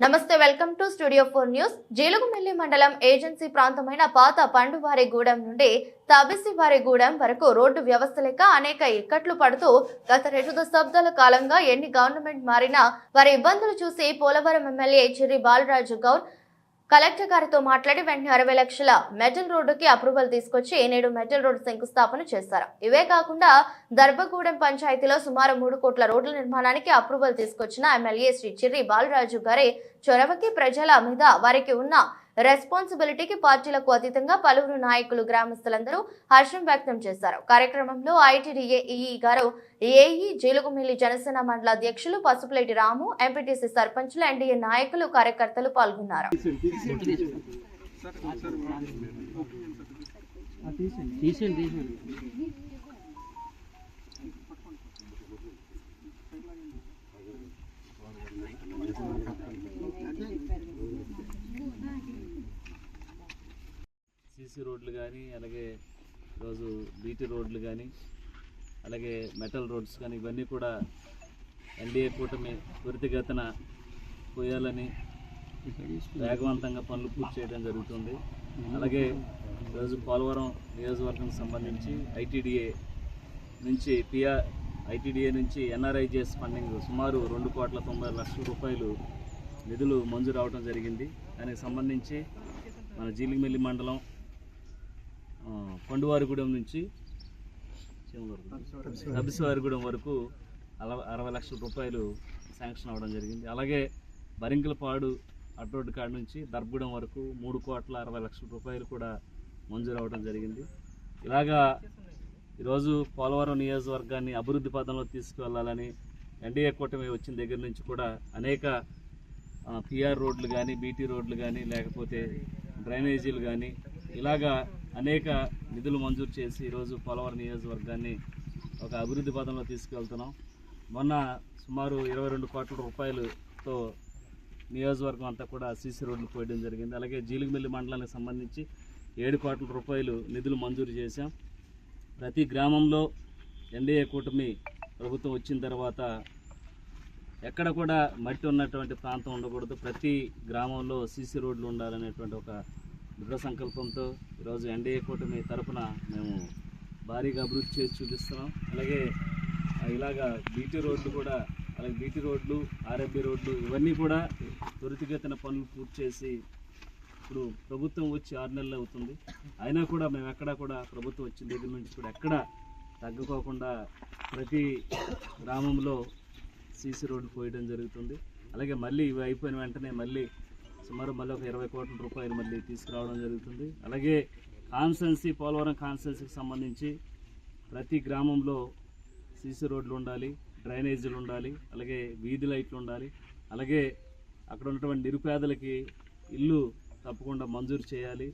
నమస్తే welcome to studio four news. Jeelugumilli మండలం agency ప్రాంతమైన పాత పండువారిగూడెం నుండి తబిసివారిగూడెం వరకు రోడ్డు వ్యవస్థ లేక అనేక ఇక్కట్లు పడుతూ గత రెండు దశాబ్దాల కాలంగా ఎన్ని గవర్నమెంట్ మారినా వారి ఇబ్బందులు చూసి పోలవరం ఎమ్మెల్యే చిరి బాలరాజు గౌడ్ కలెక్టర్ గారితో మాట్లాడి వెంటనే అరవై లక్షల మెటల్ రోడ్డుకి అప్రూవల్ తీసుకొచ్చి నేడు మెటల్ రోడ్డు శంకుస్థాపన చేశారు. ఇవే కాకుండా దర్భగూడెం పంచాయతీలో సుమారు మూడు కోట్ల రోడ్ల నిర్మాణానికి అప్రూవల్ తీసుకొచ్చిన ఎమ్మెల్యే శ్రీ చిర్రి బాలరాజు గారి చొరవకి ప్రజల మీద వారికి ఉన్న రెస్పాన్సిబిలిటీకి పార్టీలకు అతీతంగా పలువురు నాయకులు గ్రామస్తులందరూ హర్షం వ్యక్తం చేశారు. కార్యక్రమంలో ఐటీడీఏ ఈఈ గారు ఏఈ జీలుగుమిల్లి జనసేన మండల అధ్యక్షులు పసుపులేటి రాము ఎంపీటీసీ సర్పంచులు ఎన్డీఏ నాయకులు కార్యకర్తలు పాల్గొన్నారు. తీసండి తీసండి సీసీ రోడ్లు కానీ అలాగే ఈరోజు బీటీ రోడ్లు కానీ అలాగే మెటల్ రోడ్స్ కానీ ఇవన్నీ కూడా ఎన్డీఏ కూటమి త్వరితగతిన పోయాలని వేగవంతంగా పనులు పూర్తి చేయడం జరుగుతుంది. అలాగే ఈరోజు పోలవరం నియోజకవర్గం సంబంధించి ఐటీడీఏ నుంచి పిఆర్ ఐటీడీఏ నుంచి ఎన్ఆర్ఐజిఎస్ ఫండింగ్ సుమారు రెండు కోట్ల తొంభై లక్షల రూపాయలు నిధులు మంజూరు అవడం జరిగింది. దానికి సంబంధించి మన జీలిమిల్లి మండలం ఆ, పండువారిగూడెం నుంచి అభిసివారిగూడెం వరకు అరవై లక్షల రూపాయలు శాంక్షన్ అవ్వడం జరిగింది. అలాగే బరింకలపాడు అడ్రోడ్ కాడ నుంచి దర్బగూడెం వరకు మూడు కోట్ల అరవై లక్షల రూపాయలు కూడా మంజూరు అవ్వడం జరిగింది. ఇలాగా ఈరోజు పోలవరం నియోజకవర్గాన్ని అభివృద్ధి పదంలో తీసుకువెళ్ళాలని ఎన్డీఏ కూటమి వచ్చిన దగ్గర నుంచి కూడా అనేక పిఆర్ రోడ్లు కానీ బీటీ రోడ్లు కానీ లేకపోతే డ్రైనేజీలు కానీ ఇలాగా అనేక నిధులు మంజూరు చేసి ఈరోజు పోలవరం నియోజకవర్గాన్ని ఒక అభివృద్ధి పదంలో తీసుకెళ్తున్నాం. మొన్న సుమారు ఇరవై రెండు కోట్ల రూపాయలతో నియోజకవర్గం అంతా కూడా సీసీ రోడ్లు పోయడం జరిగింది. అలాగే జీలుగుమిల్లి మండలానికి సంబంధించి ఏడు కోట్ల రూపాయలు నిధులు మంజూరు చేశాం. ప్రతి గ్రామంలో ఎన్డీఏ కూటమి ప్రభుత్వం వచ్చిన తర్వాత ఎక్కడ కూడా మట్టి ఉన్నటువంటి ప్రాంతం ఉండకూడదు. ప్రతి గ్రామంలో సీసీ రోడ్లు ఉండాలనేటువంటి ఒక దృఢ సంకల్పంతో ఈరోజు ఎన్డీఏ కూటమి తరఫున మేము భారీగా అభివృద్ధి చేసి చూపిస్తున్నాం. అలాగే ఇలాగా బీటీ రోడ్లు కూడా అలాగే బీటీ రోడ్లు ఆర్ఎంబీ రోడ్లు ఇవన్నీ కూడా త్వరితగతిన పనులు పూర్తి చేసి ఇప్పుడు ప్రభుత్వం వచ్చి ఆరు నెలలు అవుతుంది. అయినా కూడా మేము ఎక్కడా కూడా ప్రభుత్వం వచ్చిన దగ్గర నుంచి కూడా ఎక్కడ తగ్గుకోకుండా ప్రతి గ్రామంలో సీసీ రోడ్లు పోయడం జరుగుతుంది. అలాగే మళ్ళీ ఇవి అయిపోయిన వెంటనే మళ్ళీ సుమారు మళ్ళీ ఒక ఇరవై కోట్ల రూపాయలు మళ్ళీ తీసుకురావడం జరుగుతుంది. అలాగే కాన్స్టెన్సీ పోలవరం కాన్స్టెన్సీకి సంబంధించి ప్రతి గ్రామంలో సీసీ రోడ్లు ఉండాలి డ్రైనేజీలు ఉండాలి అలాగే వీధి లైట్లు ఉండాలి అలాగే అక్కడ ఉన్నటువంటి నిరుపేదలకి ఇల్లు తప్పకుండా మంజూరు చేయాలి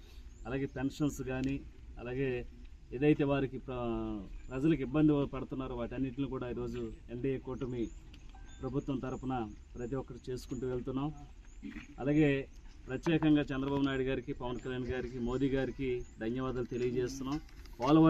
అలాగే పెన్షన్స్ కానీ అలాగే ఏదైతే వారికి ప్ర- ప్రజలకు ఇబ్బంది పడుతున్నారో వాటన్నిటిని కూడా ఈరోజు ఎన్డీఏ కూటమి ప్రభుత్వం తరఫున ప్రతి ఒక్కరు చేసుకుంటూ వెళ్తున్నాం. అలాగే ప్రత్యేకంగా చంద్రబాబు నాయుడు గారికి పవన్ కళ్యాణ్ గారికి మోదీ గారికి ధన్యవాదాలు తెలియజేస్తున్నాం. పోలవరం